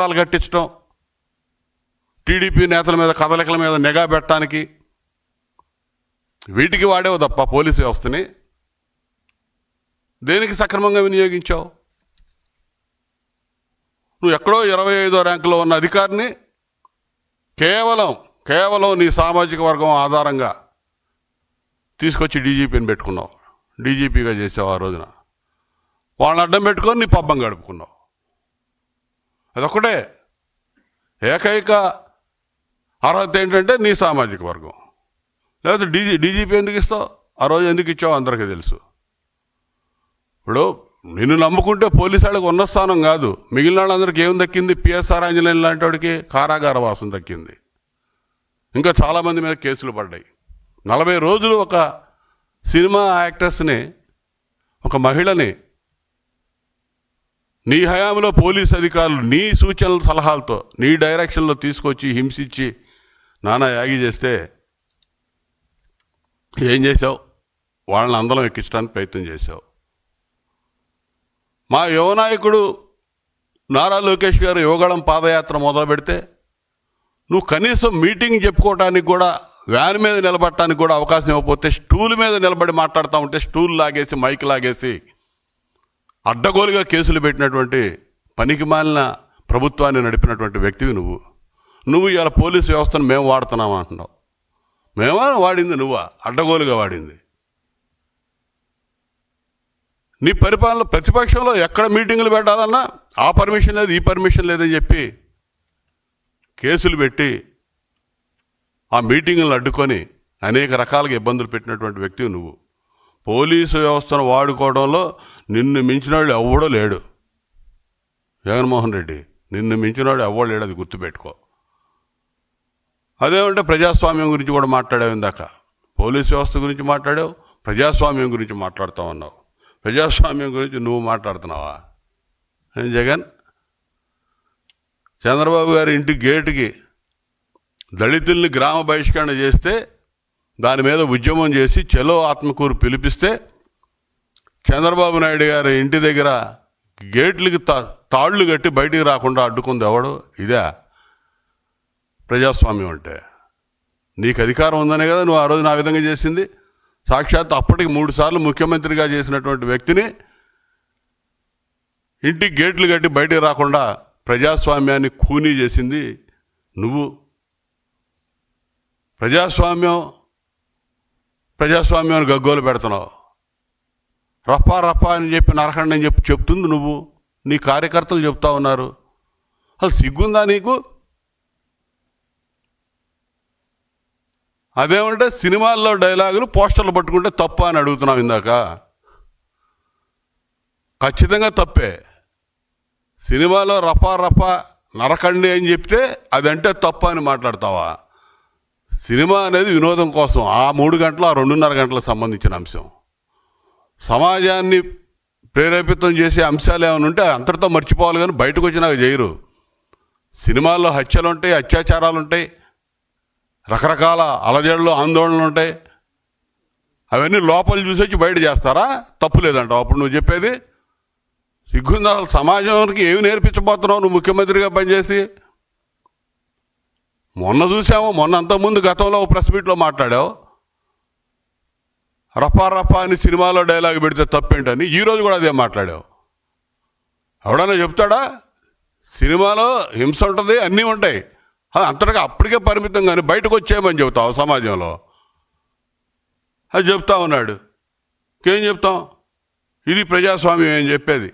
పట్టాలు కట్టించడం టీడీపీ నేతల మీద కదలికల మీద నిఘా పెట్టడానికి వీటికి వాడేవు తప్ప పోలీసు వ్యవస్థని. దేనికి సక్రమంగా వినియోగించావు? నువ్వు ఎక్కడో ఇరవై ఐదో ర్యాంకులో ఉన్న అధికారిని కేవలం కేవలం నీ సామాజిక వర్గం ఆధారంగా తీసుకొచ్చి డీజీపీని పెట్టుకున్నావు. డీజీపీగా చేసావు ఆ రోజున. వాళ్ళని అడ్డం పెట్టుకొని నీ పబ్బం గడుపుకున్నావు. అదొక్కటే. ఏకైక అర్హత ఏంటంటే నీ సామాజిక వర్గం. లేకపోతే డీజీ డీజీపీ ఎందుకు ఇస్తావు? ఆ రోజు ఎందుకు ఇచ్చావు? అందరికీ తెలుసు. ఇప్పుడు నిన్ను నమ్ముకుంటే పోలీసు వాళ్ళకి ఉన్న స్థానం కాదు. మిగిలిన వాళ్ళందరికీ ఏం దక్కింది? పిఎస్ఆర్ ఆంజనేయులు లాంటి వాడికి కారాగార వాసం దక్కింది. ఇంకా చాలామంది మీద కేసులు పడ్డాయి. నలభై రోజులు ఒక సినిమా యాక్టర్స్ని ఒక మహిళని నీ హయాంలో పోలీస్ అధికారులు నీ సూచనల సలహాలతో నీ డైరెక్షన్లో తీసుకొచ్చి హింసించి నానా యాగి చేస్తే ఏం చేసావు వాళ్ళని అందరం ఎక్కించడానికి ప్రయత్నం చేశావు. మా యువనాయకుడు నారా లోకేష్ గారు యువగళం పాదయాత్ర మొదలు పెడితే నువ్వు కనీసం మీటింగ్ చెప్పుకోవడానికి కూడా వ్యాన్ మీద నిలబడటానికి కూడా అవకాశం ఇవ్వకపోతే స్టూల్ మీద నిలబడి మాట్లాడుతూ ఉంటే స్టూల్ లాగేసి మైక్ లాగేసి అడ్డగోలుగా కేసులు పెట్టినటువంటి పనికి మాలిన ప్రభుత్వాన్ని నడిపినటువంటి వ్యక్తివి నువ్వు. నువ్వు ఇలా పోలీసు వ్యవస్థను మేము వాడుతున్నాం అంటున్నావు. మేమా వాడింది నువ్వా? అడ్డగోలుగా వాడింది. నీ పరిపాలన ప్రతిపక్షంలో ఎక్కడ మీటింగులు పెట్టాలన్నా ఆ పర్మిషన్ లేదు ఈ పర్మిషన్ లేదని చెప్పి కేసులు పెట్టి ఆ మీటింగులను అడ్డుకొని అనేక రకాలుగా ఇబ్బందులు పెట్టినటువంటి వ్యక్తివి నువ్వు. పోలీసు వ్యవస్థను వాడుకోవడంలో నిన్ను మించినవాడు ఎవడో లేడు. జగన్మోహన్ రెడ్డి నిన్ను మించినాడు ఎవడో లేడు అది గుర్తుపెట్టుకో. అదేమంటే ప్రజాస్వామ్యం గురించి కూడా మాట్లాడావు ఇందాక. పోలీస్ వ్యవస్థ గురించి మాట్లాడావు ప్రజాస్వామ్యం గురించి మాట్లాడుతూ ఉన్నావు. ప్రజాస్వామ్యం గురించి నువ్వు మాట్లాడుతున్నావా? జగన్? చంద్రబాబు గారి ఇంటి గేటుకి దళితుల్ని గ్రామ బహిష్కరణ చేస్తే దాని మీద ఉద్యమం చేసి చలో ఆత్మకూరు పిలిపిస్తే చంద్రబాబు నాయుడు గారి ఇంటి దగ్గర గేట్లకి తా తాళ్ళు కట్టి బయటికి రాకుండా అడ్డుకుంది ఎవడు? ఇదే ప్రజాస్వామ్యం అంటే. నీకు అధికారం ఉందనే కదా నువ్వు ఆ రోజు నా విధంగా చేసింది. సాక్షాత్ అప్పటికి మూడు సార్లు ముఖ్యమంత్రిగా చేసినటువంటి వ్యక్తిని ఇంటికి గేట్లు కట్టి బయటికి రాకుండా ప్రజాస్వామ్యాన్ని ఖూనీ చేసింది నువ్వు. ప్రజాస్వామ్యం ప్రజాస్వామ్యాన్ని గగ్గోలు పెడుతున్నావు. రఫా రఫా అని చెప్పి నరకండి అని చెప్పి చెప్తుంది నువ్వు. నీ కార్యకర్తలు చెప్తా ఉన్నారు. అసలు సిగ్గుందా నీకు? అదేమంటే సినిమాల్లో డైలాగులు పోస్టర్లు పట్టుకుంటే తప్ప అని అడుగుతున్నావు ఇందాక? ఖచ్చితంగా తప్పే. సినిమాలో రఫా రఫా నరకండి అని చెప్తే అదంటే తప్ప అని మాట్లాడతావా? సినిమా అనేది వినోదం కోసం ఆ మూడు గంటలు ఆ రెండున్నర గంటలకు సంబంధించిన అంశం. సమాజాన్ని ప్రేరేపితం చేసే అంశాలు ఏమైనా ఉంటే అంతటితో మర్చిపోవాలి కానీ బయటకు వచ్చినాక చేయరు. సినిమాల్లో హత్యలు ఉంటాయి అత్యాచారాలు ఉంటాయి రకరకాల అలజడులు ఆందోళనలు ఉంటాయి. అవన్నీ లోపల చూసి వచ్చి బయట చేస్తారా? తప్పు లేదంటావు. అప్పుడు నువ్వు చెప్పేది సిగ్గుందా? సమాజానికి ఏమి నేర్పించబోతున్నావు నువ్వు ముఖ్యమంత్రిగా పనిచేసి? మొన్న చూసాము మొన్న అంతకుముందు గతంలో ప్రెస్ మీట్లో మాట్లాడావు. రఫా రఫా అని సినిమాలో డైలాగ్ పెడితే తప్పేంటని ఈ రోజు కూడా అదే మాట్లాడావు. ఎవడన్నా చెప్తాడా? సినిమాలో హింస ఉంటుంది అన్నీ ఉంటాయి. అంతటగా అప్పటికే పరిమితం కానీ బయటకు వచ్చేయమని చెబుతావు సమాజంలో. అది చెప్తా ఉన్నాడు. ఇంకేం చెప్తాం? ఇది ప్రజాస్వామ్యం అని చెప్పేది.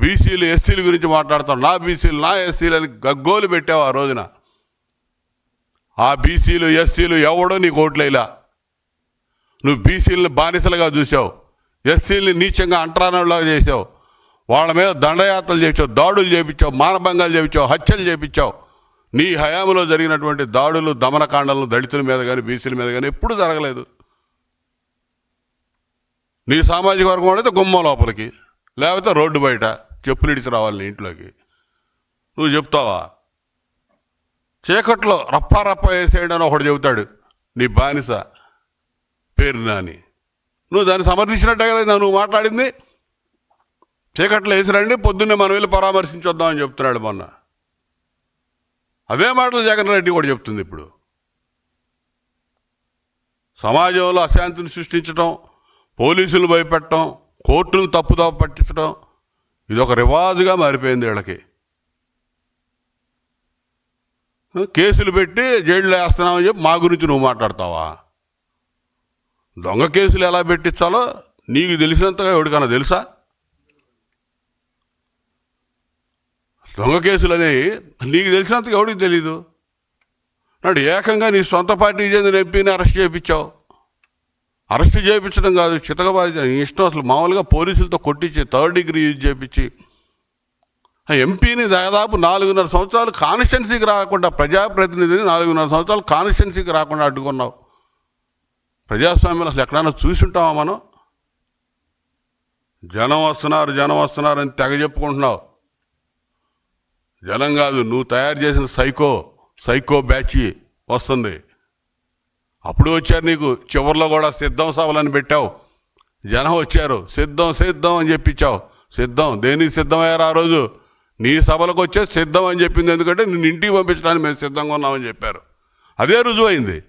బీసీలు ఎస్సీల గురించి మాట్లాడతాం. నా బీసీలు నా ఎస్సీలు అని గగ్గోలు పెట్టావు ఆ రోజున. ఆ బీసీలు ఎస్సీలు ఎవడో నీకు ఓట్లేలా? నువ్వు బీసీలను బానిసలుగా చూసావు ఎస్సీలని నీచంగా అంటరానలాగా చేసావు వాళ్ళ మీద దండయాత్రలు చేసావు దాడులు చేపించావు మానభంగాలు చేపించావు హత్యలు చేపించావు. నీ హయాంలో జరిగినటువంటి దాడులు దమనకాండలు దళితుల మీద కానీ బీసీల మీద కానీ ఎప్పుడు జరగలేదు. నీ సామాజిక వర్గం అయితే గుమ్మం లోపలికి లేకపోతే రోడ్డు బయట చెప్పులు ఇడిచి రావాలి నీ ఇంట్లోకి. నువ్వు చెప్తావా? చీకట్లో రప్పారప్ప వేసేయడని వేసేయడం అని ఒకడు చెబుతాడు నీ బానిస. పేరు నాని. నువ్వు దాన్ని సమర్థించినట్టే కదా నువ్వు మాట్లాడింది. చీకట్లో వేసిరండి పొద్దున్నే మనం వెళ్ళి పరామర్శించొద్దామని చెప్తున్నాడు మొన్న. అదే మాటలు జగన్ రెడ్డి కూడా చెప్తుంది ఇప్పుడు. సమాజంలో అశాంతిని సృష్టించడం పోలీసులు భయపెట్టడం కోర్టులు తప్పుదోవ పట్టించడం ఇది ఒక రివాజుగా మారిపోయింది వీళ్ళకి. కేసులు పెట్టి జైల్లో వేస్తున్నామని చెప్పి మా గురించి నువ్వు మాట్లాడతావా? దొంగ కేసులు ఎలా పెట్టించాలో నీకు తెలిసినంతగా ఎవడికన్నా తెలుసా? దొంగ కేసులు అనేవి నీకు తెలిసినంతగా ఎవడికి తెలీదు? నాడు ఏకంగా నీ సొంత పార్టీకి చెందిన ఎంపీని అరెస్ట్ చేయించావు. అరెస్ట్ చేయించడం కాదు చితకబాధ నీ ఇష్టం అసలు మామూలుగా పోలీసులతో కొట్టించి థర్డ్ డిగ్రీ యూజ్ చేయించి. ఆ ఎంపీని దాదాపు నాలుగున్నర సంవత్సరాలు కాన్స్టిట్యున్సీకి రాకుండా ప్రజాప్రతినిధిని నాలుగున్నర సంవత్సరాలు కాన్స్టిట్యున్సీకి రాకుండా అడ్డుకున్నావు. ప్రజాస్వామ్యం అసలు ఎక్కడైనా చూసుంటామా మనం? జనం వస్తున్నారు జనం వస్తున్నారు అని తెగ చెప్పుకుంటున్నావు. జనం కాదు నువ్వు తయారు చేసిన సైకో సైకో బ్యాచ్ వస్తుంది. అప్పుడు వచ్చారు నీకు చివరిలో కూడా సిద్ధం సభలని పెట్టావు. జనం వచ్చారు సిద్ధం సిద్ధం అని చెప్పించావు. సిద్ధం దేనికి సిద్ధమయ్యారు ఆ రోజు? నీ సభలకు వచ్చే సిద్ధం అని చెప్పింది ఎందుకంటే నిన్ను ఇంటికి పంపించడానికి మేము సిద్ధంగా ఉన్నామని చెప్పారు. అదే రుజువైంది.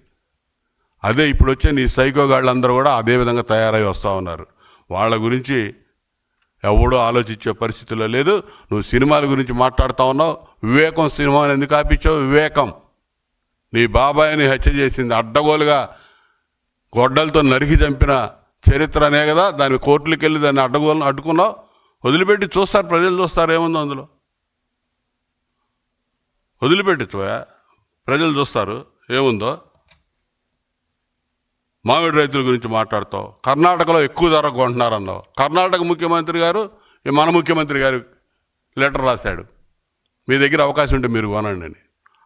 అదే ఇప్పుడు వచ్చే నీ సైకో గాళ్ళందరూ కూడా అదే విధంగా తయారై వస్తూ ఉన్నారు. వాళ్ళ గురించి ఎవడో ఆలోచించే పరిస్థితిలో లేదు. నువ్వు సినిమాల గురించి మాట్లాడుతూ ఉన్నావు. వివేకం సినిమాని ఎందుకు ఆపించావు? వివేకం. నీ బాబాయిని హత్య చేసింది అడ్డగోలుగా గొడ్డలతో నరికి చంపిన చరిత్ర అనే కదా? దాని కోర్టులకు వెళ్ళి దాన్ని అడ్డగోలను అడ్డుకున్నావు. వదిలిపెట్టి చూస్తారు. ప్రజలు చూస్తారు. ఏముందో అందులో? వదిలిపెట్టి ప్రజలు చూస్తారు. ఏముందో? మామిడి రైతుల గురించి మాట్లాడతావు. కర్ణాటకలో ఎక్కువ ధర కొంటున్నారన్నావు. కర్ణాటక ముఖ్యమంత్రి గారు మన ముఖ్యమంత్రి గారు లెటర్ రాశాడు. మీ దగ్గర అవకాశం ఉంటే మీరు కొనండి అని.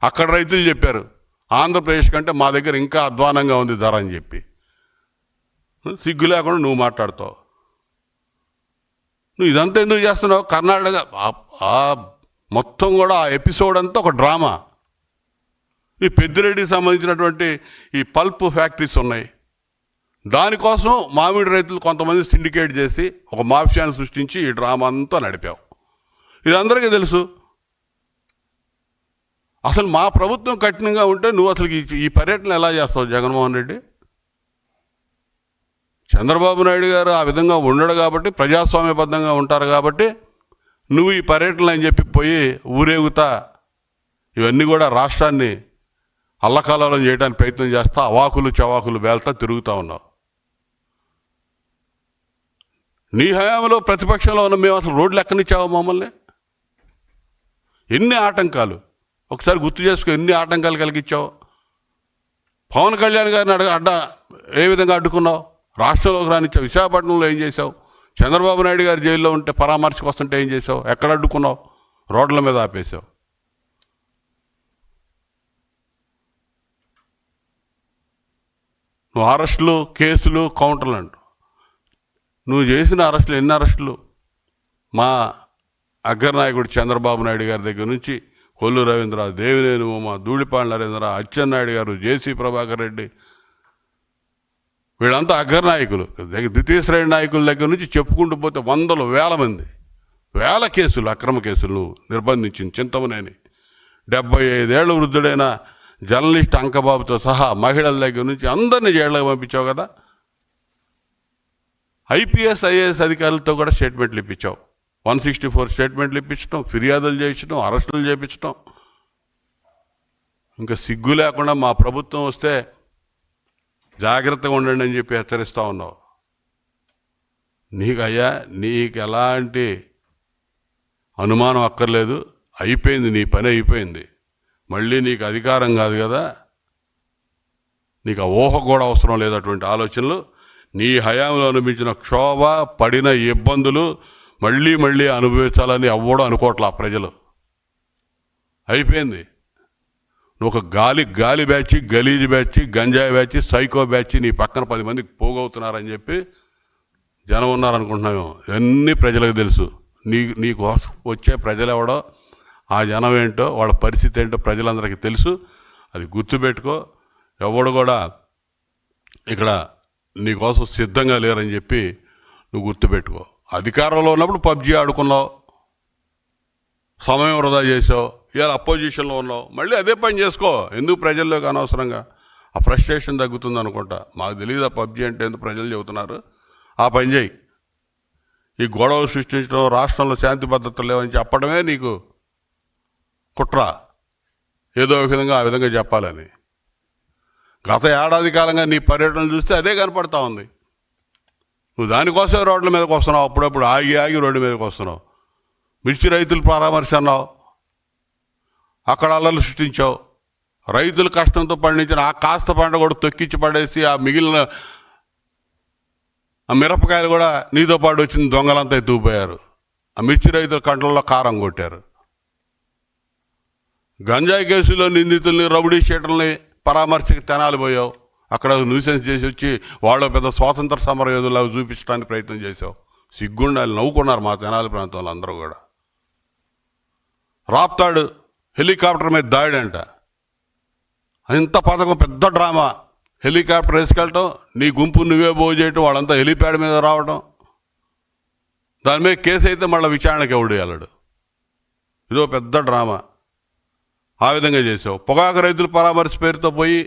అక్కడ రైతులు చెప్పారు ఆంధ్రప్రదేశ్ కంటే మా దగ్గర ఇంకా అధ్వానంగా ఉంది ధర అని చెప్పి. సిగ్గు లేకుండా నువ్వు మాట్లాడతావు. నువ్వు ఇదంతా ఎందుకు చేస్తున్నావు? కర్ణాటక ఆ- మొత్తం కూడా ఆ ఎపిసోడ్ అంతా ఒక డ్రామా. ఈ పెద్దిరెడ్డికి సంబంధించినటువంటి ఈ పల్ప్ ఫ్యాక్టరీస్ ఉన్నాయి. దానికోసం మామిడి రైతులు కొంతమంది సిండికేట్ చేసి ఒక మాఫియాను సృష్టించి ఈ డ్రామా అంతా నడిపావు. ఇది అందరికీ తెలుసు. అసలు మా ప్రభుత్వం కఠినంగా ఉంటే నువ్వు అసలు ఈ- పర్యటన ఎలా చేస్తావు జగన్మోహన్ రెడ్డి? చంద్రబాబు నాయుడు గారు ఆ విధంగా ఉండడు కాబట్టి ప్రజాస్వామ్యబద్ధంగా ఉంటారు కాబట్టి నువ్వు ఈ పర్యటనలు అని చెప్పి పోయి ఊరేగుతా ఇవన్నీ కూడా రాష్ట్రాన్ని అల్లకల్లోలం చేయడానికి ప్రయత్నం చేస్తా అవాకులు చవాకులు వేల్తా తిరుగుతూ ఉన్నావు. నీ హయాంలో ప్రతిపక్షంలో ఉన్న మేము అసలు రోడ్లు ఎక్కనిచ్చావు మమ్మల్ని? ఎన్ని ఆటంకాలు? ఒకసారి గుర్తు చేసుకో ఎన్ని ఆటంకాలు కలిగించావు? పవన్ కళ్యాణ్ గారిని అడగ అడ్డ ఏ విధంగా అడ్డుకున్నావు? రాష్ట్రంలోకి రానిచ్చావు విశాఖపట్నంలో ఏం చేసావు చంద్రబాబు నాయుడు గారు జైల్లో ఉంటే పరామర్శకు వస్తుంటే ఏం చేసావు ఎక్కడ అడ్డుకున్నావు? రోడ్ల మీద ఆపేసావు నువ్వు అరెస్టులు కేసులు కౌంటర్లు అంటూ నువ్వు చేసిన అరెస్టులు ఎన్ని అరెస్టులు? మా అగ్రనాయకుడు చంద్రబాబు నాయుడు గారి దగ్గర నుంచి కొల్లు రవీంద్ర దేవినేని ఉమ ధూళిపాండ నరేంద్ర అచ్చెన్నాయుడు గారు జేసీ ప్రభాకర్ రెడ్డి వీళ్ళంతా అగ్రనాయకులు. ద్వితీయ శ్రేణి నాయకుల దగ్గర నుంచి చెప్పుకుంటూ పోతే వందలు వేల మంది. వేల కేసులు అక్రమ కేసులు నువ్వు నిర్బంధించింది చింతమనేని. డెబ్బై ఐదేళ్ళ వృద్ధుడైన జర్నలిస్ట్ అంకబాబుతో సహా మహిళల దగ్గర నుంచి అందరినీ జైళ్ళకి పంపించావు కదా? ఐపీఎస్ ఐఏఎస్ అధికారులతో కూడా స్టేట్మెంట్లు ఇప్పించావు వన్ సిక్స్టీ ఫోర్ స్టేట్మెంట్లు ఇప్పించడం ఫిర్యాదులు చేయించడం అరెస్టులు చేయించడం ఇంకా సిగ్గు లేకుండా మా ప్రభుత్వం వస్తే జాగ్రత్తగా ఉండండి అని చెప్పి హెచ్చరిస్తూ ఉన్నావు. నీకు అయ్యా నీకు ఎలాంటి అనుమానం అక్కర్లేదు. అయిపోయింది నీ పని అయిపోయింది. మళ్ళీ నీకు అధికారం కాదు కదా. నీకు ఆ ఊహ కూడా అవసరం లేదు అటువంటి ఆలోచనలు. నీ హయాంలో అనుభవించిన క్షోభ పడిన ఇబ్బందులు మళ్ళీ మళ్ళీ అనుభవించాలని అవ్వడం అనుకోవట్లా ప్రజలు. అయిపోయింది. నువ్వు ఒక గాలి గాలి బ్యాచ్ గలీజ్ బ్యాచ్ గంజాయి బ్యాచ్ సైకో బ్యాచ్ నీ పక్కన పది మందికి పోగవుతున్నారని చెప్పి జనం ఉన్నారనుకుంటున్నాము ఇవన్నీ ప్రజలకు తెలుసు. నీ నీకు వచ్చే ప్రజలు ఎవడో ఆ జనం ఏంటో వాళ్ళ పరిస్థితి ఏంటో ప్రజలందరికీ తెలుసు. అది గుర్తుపెట్టుకో. ఎవడు కూడా ఇక్కడ నీకోసం సిద్ధంగా లేరని చెప్పి నువ్వు గుర్తుపెట్టుకో. అధికారంలో ఉన్నప్పుడు పబ్జీ ఆడుకున్నావు. సమయం వృధా చేసావు ఇలా అపోజిషన్లో ఉన్నావు. మళ్ళీ అదే పని చేసుకో. ఎందుకు ప్రజల్లోకి అనవసరంగా? ఆ ఫ్రస్ట్రేషన్ తగ్గుతుంది అనుకుంటా. మాకు తెలియదు ఆ పబ్జీ అంటే ఎందుకు ప్రజలు చెబుతున్నారు? ఆ పని చేయి. ఈ గొడవలు సృష్టించడం రాష్ట్రంలో శాంతి భద్రతలు లేవని చెప్పడమే నీకు కుట్ర. ఏదో ఒక విధంగా ఆ విధంగా చెప్పాలని. గత ఏడాది కాలంగా నీ పర్యటన చూస్తే అదే కనపడతా ఉంది. నువ్వు దానికోసం రోడ్ల మీదకి వస్తున్నావు అప్పుడప్పుడు ఆగి ఆగి రోడ్డు మీదకి వస్తున్నావు. మిర్చి రైతులు పరామర్శ అన్నావు. అక్కడ అల్లలు సృష్టించావు. రైతులు కష్టంతో పండించిన ఆ కాస్త పంట కూడా తొక్కిచ్చి పడేసి ఆ మిగిలిన ఆ మిరపకాయలు కూడా నీతో పాటు వచ్చిన దొంగలంతా ఎత్తుకుపోయారు. ఆ మిర్చి రైతుల కంట్లలో కారం కొట్టారు. గంజాయి కేసులో నిందితుల్ని రౌడీ షీటర్ని పరామర్శకి తెనాలి పోయావు. అక్కడ న్యూసెన్స్ చేసి వచ్చి వాళ్ళు పెద్ద స్వాతంత్ర సమర యోధులా చూపించడానికి ప్రయత్నం చేసావు సిగ్గుండాలి నవ్వుకున్నారు మా తెనాలి ప్రాంతంలో అందరూ కూడా. రాప్తాడు హెలికాప్టర్ మీద దాడి అంట ఇంత పథకం పెద్ద డ్రామా. హెలికాప్టర్ వేసుకెళ్ళటం నీ గుంపు నువ్వే పోగు చేయటం వాళ్ళంతా హెలిప్యాడ్ మీద రావటం. దాని మీద కేసు అయితే మళ్ళీ విచారణకి ఎవడు వెళ్ళడు ఇదో పెద్ద డ్రామా. ఆ విధంగా చేసావు. పొగాకు రైతుల పరామర్శ పేరుతో పోయి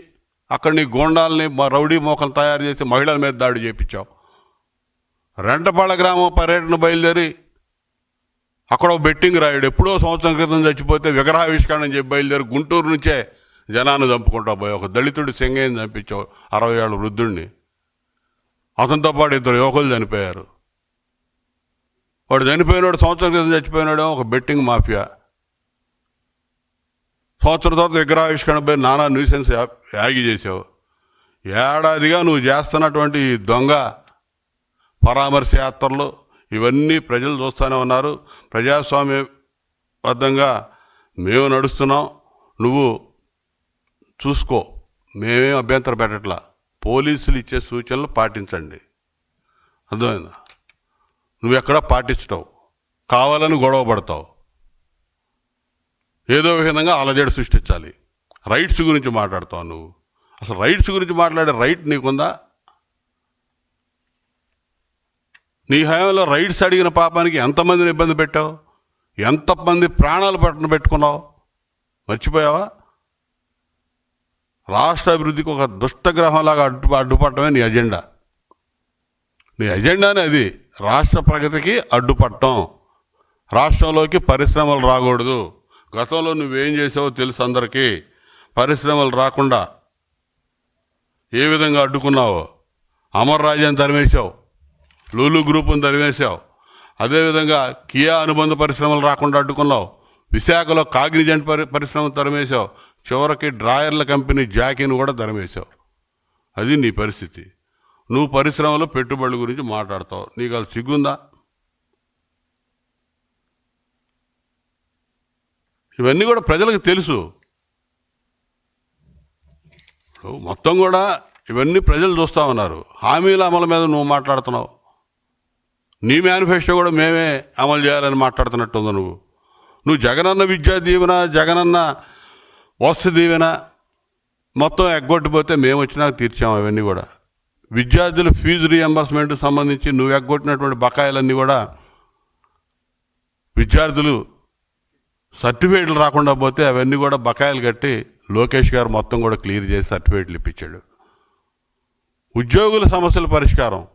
అక్కడ నీ గోండాలని రౌడీ మోకలు తయారు చేసి మహిళల మీద దాడి చేయించావు రెంటపాళ గ్రామం పర్యటన బయలుదేరి అక్కడ బెట్టింగ్ రాయుడు. ఎప్పుడో సంవత్సరం క్రితం చచ్చిపోతే విగ్రహావిష్కరణ చెప్పి బయలుదేరి గుంటూరు నుంచే జనాన్ని చంపుకుంటా పోయి. ఒక దళితుడు సింగయ్యని చంపించావు అరవై ఏళ్ళ వృద్ధుడిని అతనితో పాటు ఇద్దరు యువకులు చనిపోయారు. వాడు చనిపోయినాడు సంవత్సరం క్రితం చచ్చిపోయినాడు ఒక బెట్టింగ్ మాఫియా. సంవత్సరం తర్వాత విగ్రహావిష్కరణపై నానా న్యూసెన్స్ యాగి చేసావు. ఏడాదిగా నువ్వు చేస్తున్నటువంటి దొంగ పరామర్శ యాత్రలు ఇవన్నీ ప్రజలు చూస్తూనే ఉన్నారు. ప్రజాస్వామ్యబద్ధంగా మేము నడుస్తున్నాం. నువ్వు చూసుకో. మేమేం అభ్యంతరం పెట్టట్లా. పోలీసులు ఇచ్చే సూచనలు పాటించండి. అర్థమైందా? నువ్వు ఎక్కడా పాటించటావు కావాలని గొడవ పడతావు. ఏదో విధంగా అలజడి సృష్టించాలి. రైట్స్ గురించి మాట్లాడతావు నువ్వు. అసలు రైట్స్ గురించి మాట్లాడే రైట్ నీకుందా? నీ హయాంలో రైట్స్ అడిగిన పాపానికి ఎంతమందిని ఇబ్బంది పెట్టావు? ఎంతమంది ప్రాణాలు పట్టున పెట్టుకున్నావు? మర్చిపోయావా? రాష్ట్ర అభివృద్ధికి ఒక దుష్టగ్రహంలాగా అడ్డు అడ్డుపడటమే నీ అజెండా. నీ అజెండానే అది. రాష్ట్ర ప్రగతికి అడ్డుపట్టం రాష్ట్రంలోకి పరిశ్రమలు రాకూడదు. గతంలో నువ్వేం చేసావో తెలుసు అందరికీ. పరిశ్రమలు రాకుండా ఏ విధంగా అడ్డుకున్నావో. అమర్ రాజ్యాన్ని తరిమేశావు. లూలు గ్రూపుని తరిమేశావు. అదేవిధంగా కియా అనుబంధ పరిశ్రమలు రాకుండా అడ్డుకున్నావు. విశాఖలో కాగ్నిజెంట్ పరి పరిశ్రమ తరిమేశావు. చివరికి డ్రాయర్ల కంపెనీ జాకీని కూడా తరిమేశావు. అది నీ పరిస్థితి. నువ్వు పరిశ్రమలో పెట్టుబడుల గురించి మాట్లాడతావు. నీకు అది సిగ్గుందా? ఇవన్నీ కూడా ప్రజలకు తెలుసు. మొత్తం కూడా ఇవన్నీ ప్రజలు చూస్తూ ఉన్నారు. హామీల అమలు మీద నువ్వు మాట్లాడుతున్నావు. నీ మేనిఫెస్టో కూడా మేమే అమలు చేయాలని మాట్లాడుతున్నట్టుంది నువ్వు. నువ్వు జగనన్న విద్యా దీవెన జగనన్న వస్తు దీవెన మొత్తం ఎగ్గొట్టిపోతే మేము వచ్చినాక తీర్చాము అవన్నీ కూడా. విద్యార్థుల ఫీజు రీఎంబర్స్మెంట్ సంబంధించి నువ్వు ఎగ్గొట్టినటువంటి బకాయిలన్నీ కూడా విద్యార్థులు సర్టిఫికేట్లు రాకుండా పోతే అవన్నీ కూడా బకాయిలు కట్టి లోకేష్ గారు మొత్తం కూడా క్లియర్ చేసి సర్టిఫికేట్లు ఇప్పించాడు. ఉద్యోగుల సమస్యల పరిష్కారం.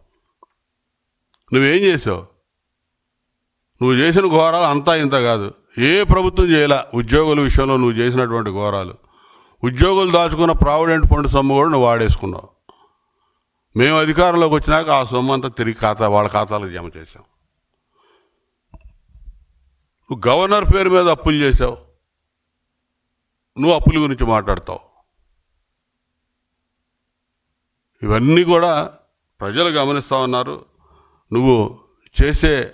నువ్వేం చేసావు? నువ్వు చేసిన ఘోరాలు అంతా ఇంత కాదు. ఏ ప్రభుత్వం చేయలే ఉద్యోగుల విషయంలో నువ్వు చేసినటువంటి ఘోరాలు. ఉద్యోగులు దాచుకున్న ప్రావిడెంట్ ఫండ్ సొమ్ము కూడా నువ్వు వాడేసుకున్నావు. మేము అధికారంలోకి వచ్చినాక ఆ సొమ్ము అంతా తిరిగి ఖాతా వాళ్ళ ఖాతాలకు జమ చేసాం నువ్వు గవర్నర్ పేరు మీద అప్పులు చేసావు నువ్వు అప్పుల గురించి మాట్లాడతావు. ఇవన్నీ కూడా ప్రజలు గమనిస్తూ ఉన్నారు. నువ్వు చేసే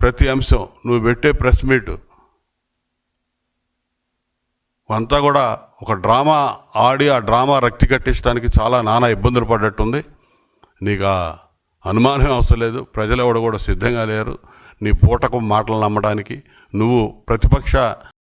ప్రతి అంశం నువ్వు పెట్టే ప్రెస్ మీట్ అంతా కూడా ఒక డ్రామా ఆడి ఆ డ్రామా రక్తి కట్టించడానికి చాలా నానా ఇబ్బందులు పడ్డట్టుంది. నీకు ఆ అనుమానం అవసరం లేదు. ప్రజలు ఎవడు కూడా సిద్ధంగా లేరు. నీ పూటకు మాటలు నమ్మడానికి. నువ్వు ప్రతిపక్ష